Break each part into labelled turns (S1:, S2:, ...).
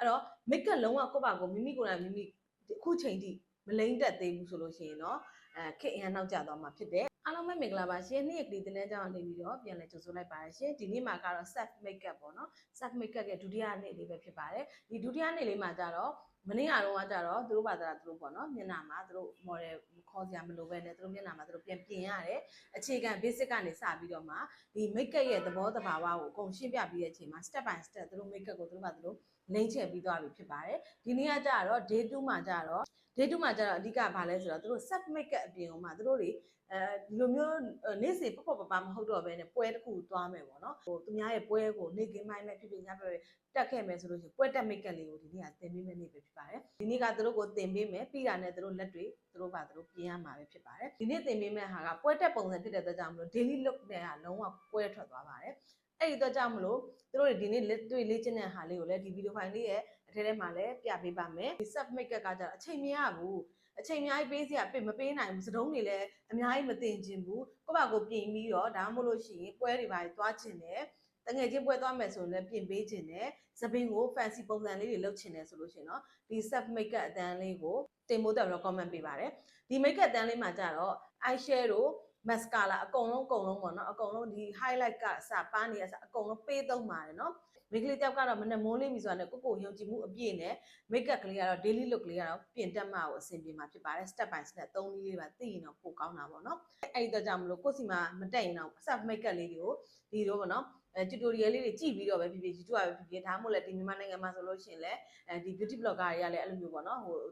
S1: အဲ့တော့ make up လုံးဝကိုယ့်ဘာကိုမိမိကိုယ်တိုင်မိမိအခုချိန်ထိမလိမ့်တက်သေးဘူးဆိုလို့ရှိရင်တော့အဲခက်အရင်နောက်ကျသွားမှာဖြစ်တယ်အားလုံးပဲမင်္ဂလာပါရှင်နေ့ကလေးတင်တဲ့ကြောင်းနေပြီးတော့ပြန်လည်ကြိုဆိုလိုက်ပါရရှင်ဒီနေ့မှာကတော့ self makeup ပေါ့နော် self makeup ရဲ့ဒုတိယနေ့လေးပဲဖြစ်ပါတယ်ဒီဒုတိယနေ့လေးမှာကျတော့မနေ့ကတော့ကကြတော့သူတို့ဘာသာသူတို့ပေါ့နော်မျက်နှာမှာသူတို့ model ခေါ်စရာမလိုပဲနဲ့သူတို့မျက်နှာမှာသူတို့ပြန်ပြင်ရတယ်အခြေခံ basic ကနေစပြီးတော့မှဒီ makeup ရဲ့သဘောတဘာဝကိုအကုန်ရှင်းပြပြီးတဲ့အချိန်မှာ step by step သူတို့ makeup ကိုသူတို့ဘာသူတို့ လိမ့်ချက်ပြီးသွားပြီဖြစ်ပါတယ်ဒီနေ့ကကြတော့ day 2မှာကြတော့ day 2မှာကျတော့အဓိကဘာလဲဆိုတော့သူတို့ set makeup အပြင်ဟိုမှာသူတို့တွေအဲဒီလိုမျိုးနေ့စဉ်ပေါ့ပေါ့ပပမဟုတ်တော့ဘဲနဲ့ပွဲတစ်ခုသွားမယ်ပေါ့နော်ဟိုသူများရဲ့ပွဲကိုနေ့ကင်းပိုင်းနဲ့ဖြစ်ဖြစ်ညဘက်တက်ခဲ့မယ်ဆိုလို့ရှိရင်ပွဲတက် makeup လေးကိုဒီနေ့ကသင်ပေးမယ့်နေ့ပဲဖြစ်ပါတယ်ဒီနေ့ကသူတို့ကိုသင်ပေးမယ်ပြီးတာနဲ့သူတို့လက်တွေသူတို့ပါသူတို့ပြင်ရမှာပဲဖြစ်ပါတယ်ဒီနေ့သင်ပေးမယ့်ဟာကပွဲတက်ပုံစံဖြစ်တဲ့အတွက်ကြောင့်မလို့ daily look နဲ့ကလုံးဝပွဲထွက်သွားပါတယ် အဲ့ဒီတော့ကြောင့်မလို့သူတို့တွေဒီနေ့လက်တွေ့လေ့ကျင့်တဲ့ဟာလေးကိုလည်းဒီဗီဒီယိုဖိုင်လေးရဲ့အထဲထဲမှာလည်းပြပေးပါမယ်ဒီ set makeup ကကြတော့အချိန်မရဘူးအချိန်အများကြီးပေးစရာပြမပေးနိုင်ဘူးစတုံးတွေလည်းအများကြီးမတင်ကျင်ဘူးကိုယ့်ဘာကိုပြင်ပြီးတော့ဒါမှမဟုတ်လို့ရှိရင်ပွဲတွေပါသွားကျင်တယ်တငယ်ချင်းပွဲသွားမယ်ဆိုရင်လည်းပြင်ပေးခြင်းတယ်သပင်ကို fancy ပုံစံလေးတွေလုပ်ချင်တယ်ဆိုလို့ရှိရင်တော့ဒီ set makeup အတန်းလေးကိုတင်ဖို့တော့ recommend ပေးပါတယ်ဒီ makeup အတန်းလေးမှာကြတော့ eye shadow mascara အကုန်လုံးအကုန်လုံးပေါ့နော်အကုန်လုံးဒီ highlight ကအစပန်းနေရစအကုန်လုံးပေးသုံးပါတယ်နော်မိန်းကလေးတယောက်ကတော့မနဲ့မိုးလေးပြီဆိုတာနဲ့ကိုကိုယုံကြည်မှုအပြည့်နဲ့ make up ကလေးကတော့ daily look ကလေးကတော့ပြင်တက်မှာကိုအဆင်ပြေမှာဖြစ်ပါတယ် step by step သုံးနည်းလေးပါသိရင်တော့ပိုကောင်းတာပေါ့နော်အဲ့ဒီတော့ကြောင့်မလို့ကိုယ့်စီမှာမတက်ရင်တော့ self make up လေးတွေကိုဒီလိုပေါ့နော်အဲ tutorial လေးတွေကြည့်ပြီးတော့ပဲဖြစ်ဖြစ် YouTube ကပဲဖြစ်ဖြစ်ဒါမှမဟုတ်လည်းဒီမြန်မာနိုင်ငံမှာဆိုလို့ရှိရင်လည်းအဲဒီ beauty blogger တွေကလည်းအဲ့လိုမျိုးပေါ့နော်ဟိုအဲ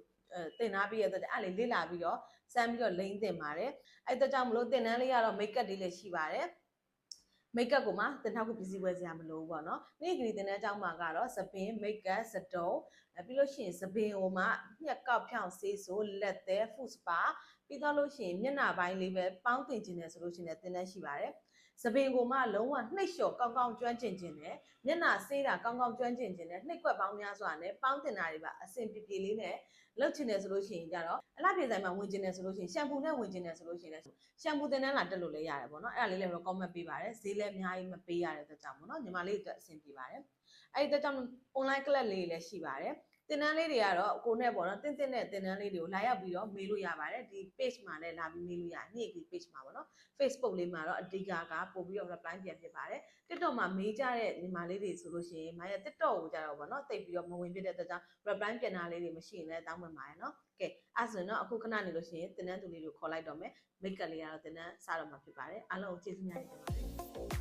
S1: တင်ထားပြီးရတဲ့အဲ့လေလေ့လာပြီးတော့စမ်းပြီးတော့လိမ့်တင်ပါတယ်အဲ့တော့ကြောင့်မလို့တင်တန်းလေးကတော့ make up လေးလည်းရှိပါတယ် make up ကိုမှတင်ထောက်ခုပစ္စည်းဝယ်စရာမလိုဘူးပေါ့နော်နေ့ကလေးတင်တဲ့အကြောင်းမှာကတော့စပင် make up စတုံးအဲပြီးလို့ရှိရင်စပင်ဟိုမှာညက်ကောက်ဖြောင်းဆေးဆိုလက်သေး foot spa ပြီးတော့လို့ရှိရင်မျက်နှာပိုင်းလေးပဲပေါင်းတင်ခြင်းတယ်ဆိုလို့ရှိရင်လည်းတင်တန်းရှိပါတယ်စပင်ကိုမှလုံးဝနှိပ်လျှော်ကောင်းကောင်းကျွမ်းကျင်ခြင်းနဲ့မျက်နှာဆေးတာကောင်းကောင်းကျွမ်းကျင်ခြင်းနဲ့နှိပ်ကွက်ပေါင်းများစွာနဲ့ပေါင်းတင်တာတွေပါအဆင်ပြေပြေလေးနဲ့ လုပ်ချင်တယ်ဆိုလို့ရှိရင်ကြတော့အလှပြေဆိုင်မှာဝင်ကျင်တယ်ဆိုလို့ရှိရင်ရှမ်ပူနဲ့ဝင်ကျင်တယ်ဆိုလို့ရှိရင်လည်းရှမ်ပူတင်တန်းလာတက်လို့လည်းရတယ်ပေါ့နော်အဲ့ဒါလေးလည်း recommend ပေးပါတယ်ဈေးလည်းအများကြီးမပေးရတဲ့အတွက်ကြောင့်ပေါ့နော်ညီမလေးအတွက်အဆင်ပြေပါတယ်အဲ့ဒီအတွက်ကြောင့် online class လေးတွေလည်းရှိပါတယ် တင်တန်းလေးတွေကတော့ကိုနဲ့ပေါ့နော်တင့်တင့်တဲ့တင်တန်းလေးတွေကိုလာရောက်ပြီးတော့မေးလို့ရပါတယ်ဒီ page မှာလည်းလာပြီးမေးလို့ရတယ်နေ့ကလေး page မှာပေါ့နော် Facebook လေးမှာတော့အဓိကကပို့ပြီးတော့ reply ပြန်ဖြစ်ပါတယ် TikTok မှာမေးကြတဲ့ညီမလေးတွေဆိုလို့ရှိရင်မာရဲ့ TikTok ကိုကြတော့ပေါ့နော်တိတ်ပြီးတော့မဝင်ပြတဲ့အတွက်ကြောင့် reply ပြန်တာလေးတွေမရှိရင်လည်းတောင်းပန်ပါတယ်နော်ကဲအဲ့ဆိုရင်တော့အခုခဏနေလို့ရှိရင်တင်တန်းသူလေးတွေကိုခေါ်လိုက်တော့မယ် make up လေးကတော့တင်တန်းစတော့မှာဖြစ်ပါတယ်အားလုံးကိုကျေးဇူးများတင်ပါတယ်